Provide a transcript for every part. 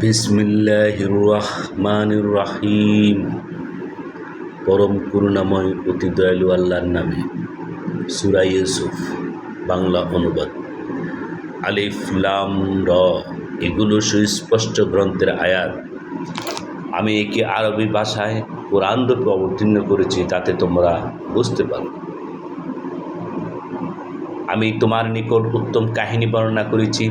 বিসমিল্লাহির রহমানির রাহিম পরম করুণাময় অতি দয়ালু আল্লাহর নামে সুরা ইউসুফ, বাংলা অনুবাদ। আলিফ লাম র, এগুলো সুস্পষ্ট গ্রন্থের আয়াত। আমি একে আরবি ভাষায় কোরআন রূপে অবতীর্ণ করেছি, তাতে তোমরা বুঝতে পারো। আমি তোমার নিকট উত্তম কাহিনী বর্ণনা করেছি।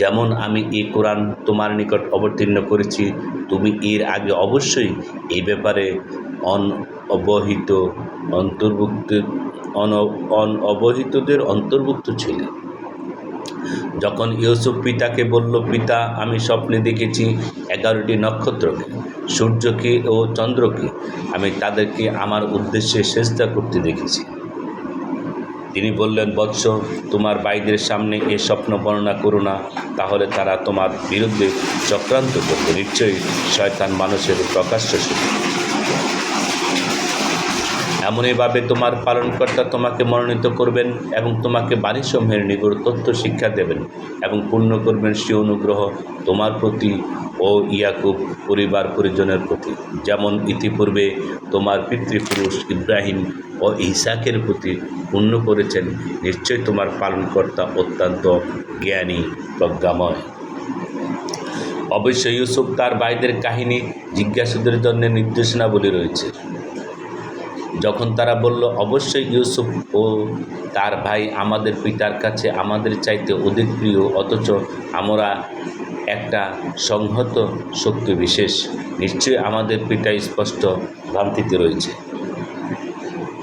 যেমন আমি এ কোরআন তোমার নিকট অবতীর্ণ করেছি, তুমি এর আগে অবশ্যই এই ব্যাপারে অন অবহিত অন্তর্ভুক্ত, অন অন অবহিতদের অন্তর্ভুক্ত ছিলে। যখন ইউসুফ পিতাকে বলল, পিতা, আমি স্বপ্নে দেখেছি এগারোটি নক্ষত্রকে, সূর্যকে ও চন্দ্রকে, আমি তাদেরকে আমার উদ্দেশ্যে চেষ্টা করতে দেখেছি। তিনি বললেন, বৎস, তোমার বাইদের সামনে এ স্বপ্ন বর্ণনা করো না, তাহলে তারা তোমার বিরুদ্ধে চক্রান্ত করবে। নিশ্চয়ই শয়তান মানুষের প্রকাশ্য শুধু এমনইভাবে তোমার পালনকর্তা তোমাকে মনোনীত করবেন এবং তোমাকে বাণীসমূহের নিগড় তথ্য শিক্ষা দেবেন এবং পূর্ণ করবেন সে অনুগ্রহ তোমার প্রতি ও ইয়াকুব পরিবার পরিজনের প্রতি। যেমন ইতিপূর্বে তোমার পিতৃপুরুষ ইব্রাহিম ও ইসাকের প্রতি পূর্ণ করেছেন, নিশ্চয় তোমার পালনকর্তা অত্যন্ত জ্ঞানী, প্রজ্ঞাময়। অবশ্যই ইউসুফ তার ভাইদের কাহিনী জিজ্ঞাসুদের জন্য নির্দেশনাবলী রয়েছে। যখন তারা বলল, অবশ্যই ইউসুফ ও তার ভাই আমাদের পিতার কাছে আমাদের চাইতে অধিক প্রিয়, অথচ আমরা একটা সংহত শক্তি বিশেষ। নিশ্চয়ই আমাদের পিতা স্পষ্ট ভ্রান্তিতে রয়েছে।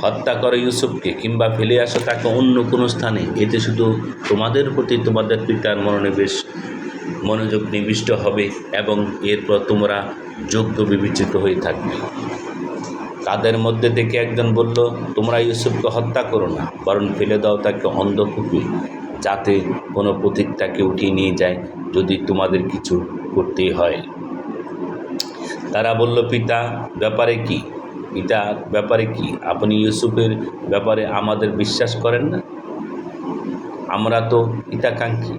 হত্যা করে ইউসুফকে কিংবা ফেলে আসো তাকে অন্য কোনো স্থানে। এতে শুধু তোমাদের প্রতি তোমাদের পিতার মনোনিবেশ, মনোযোগ নিবিষ্ট হবে এবং এরপর তোমরা যোগ্য বিবেচিত হয়ে থাকবে। তাদের মধ্যে থেকে একজন বলল, তোমরা ইউসুফকে হত্যা করো না, বরং ফেলে দাও তাকে অন্ধকূপে, যাতে কোনো প্রতীক তাকে উঠিয়ে নিয়ে যায়, যদি তোমাদের কিছু করতেই হয়। তারা বলল, পিতা, ব্যাপারে কি? পিতা, ব্যাপারে কি? আপনি ইউসুফের ব্যাপারে আমাদের বিশ্বাস করেন না? আমরা তো পিতাকাঙ্ক্ষী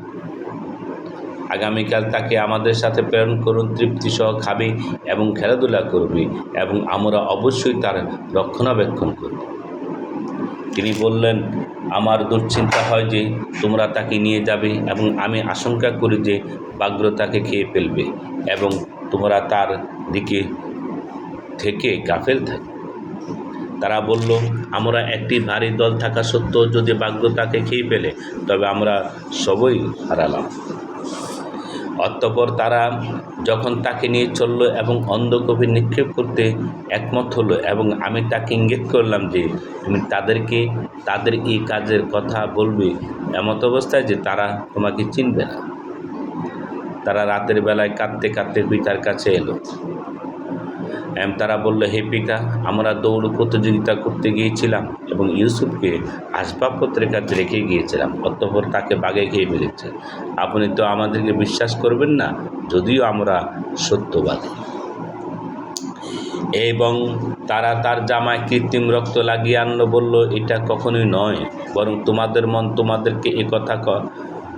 আগামীকাল তাকে আমাদের সাথে প্রেরণ করুন তৃপ্তি সহ খাবে এবং খেলাধুলা করবে এবং আমরা অবশ্যই তার রক্ষণাবেক্ষণ করব। তিনি বললেন, আমার দুশ্চিন্তা হয় যে তোমরা তাকে নিয়ে যাবে এবং আমি আশঙ্কা করি যে বাগ্র তাকে খেয়ে ফেলবে এবং তোমরা তার দিকে থেকে গাফেল থাকবে তারা বলল, আমরা একটি ভারী দল থাকা সত্ত্বেও যদি বাগ্র তাকে খেয়ে ফেলে, তবে আমরা সবই হারালাম। অতঃপর তারা যখন তাকে নিয়ে চলল এবং অন্ধকূপে নিক্ষেপ করতে একমত হলো এবং আমি তাকে ইঙ্গিত করলাম যে, তুমি তাদেরকে, তাদের এই কাজের কথা বলবে এমত অবস্থায় যে তারা তোমাকে চিনবে না। তারা রাতের বেলায় কাঁদতে কাঁদতে পিতার কাছে এলো। তারা বলল, হে পিতা, আমরা দৌড় প্রতিযোগিতা করতে গিয়েছিলাম এবং ইউসুফকে আসবাবপত্রের কাছে রেখে গিয়েছিলাম, অতঃপর তাকে বাগে খেয়ে ফেলেছে। আপনি তো আমাদেরকে বিশ্বাস করবেন না, যদিও আমরা সত্যবাদী। এবং তারা তার জামায় কৃত্রিম রক্ত লাগিয়ে আনলো, বলল, এটা কখনোই নয়, বরং তোমাদের মন তোমাদেরকে এ কথা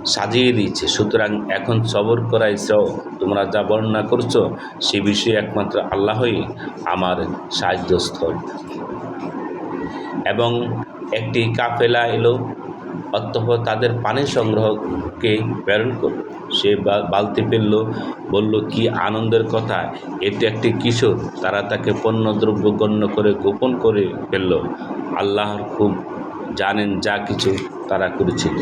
সাজিয়ে দিয়েছে। সুতরাং এখন সবর করাই চাও তোমরা যা বর্ণনা করছ, সে বিষয়ে একমাত্র আল্লাহই আমার সাহায্যস্থল। এবং একটি কাফেলা এলো, অতঃপর তাদের পানি সংগ্রহকে প্রেরণ করল। সে বালতি ফেলল, বলল, কি আনন্দের কথা! এটি একটি কিশোর। তারা তাকে পণ্যদ্রব্য গণ্য করে গোপন করে ফেলল। আল্লাহর খুব জানেন যা কিছু তারা করেছিল।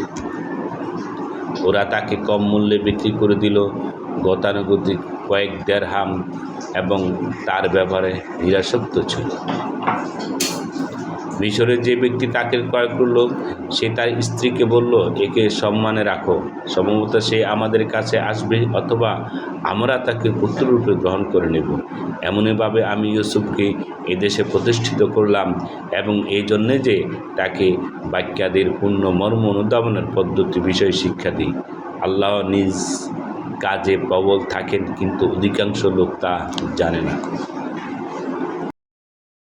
ওরা তাকে কম মূল্যে বিক্রি করে দিল। গতানুগতিক কয়েক দেড় হাম এবং তার ব্যাপারে নিরাসক্ত ছিল। মিশরের যে ব্যক্তি তাকে ক্রয় করল সে তার স্ত্রীকে বলল, একে সম্মানে রাখো। সম্ভবত সে আমাদের কাছে আসবে অথবা আমরা তাকে পুত্ররূপে গ্রহণ করে নেব। এমনইভাবে আমি ইউসুফকে এদেশে প্রতিষ্ঠিত করলাম এবং এই জন্যে যে তাকে বাক্যাদের পূর্ণ মর্ম অনুধাবনের পদ্ধতি বিষয়ে শিক্ষা দিই। আল্লাহ নিজ কাজে প্রবল থাকেন, কিন্তু অধিকাংশ লোক তা জানে না।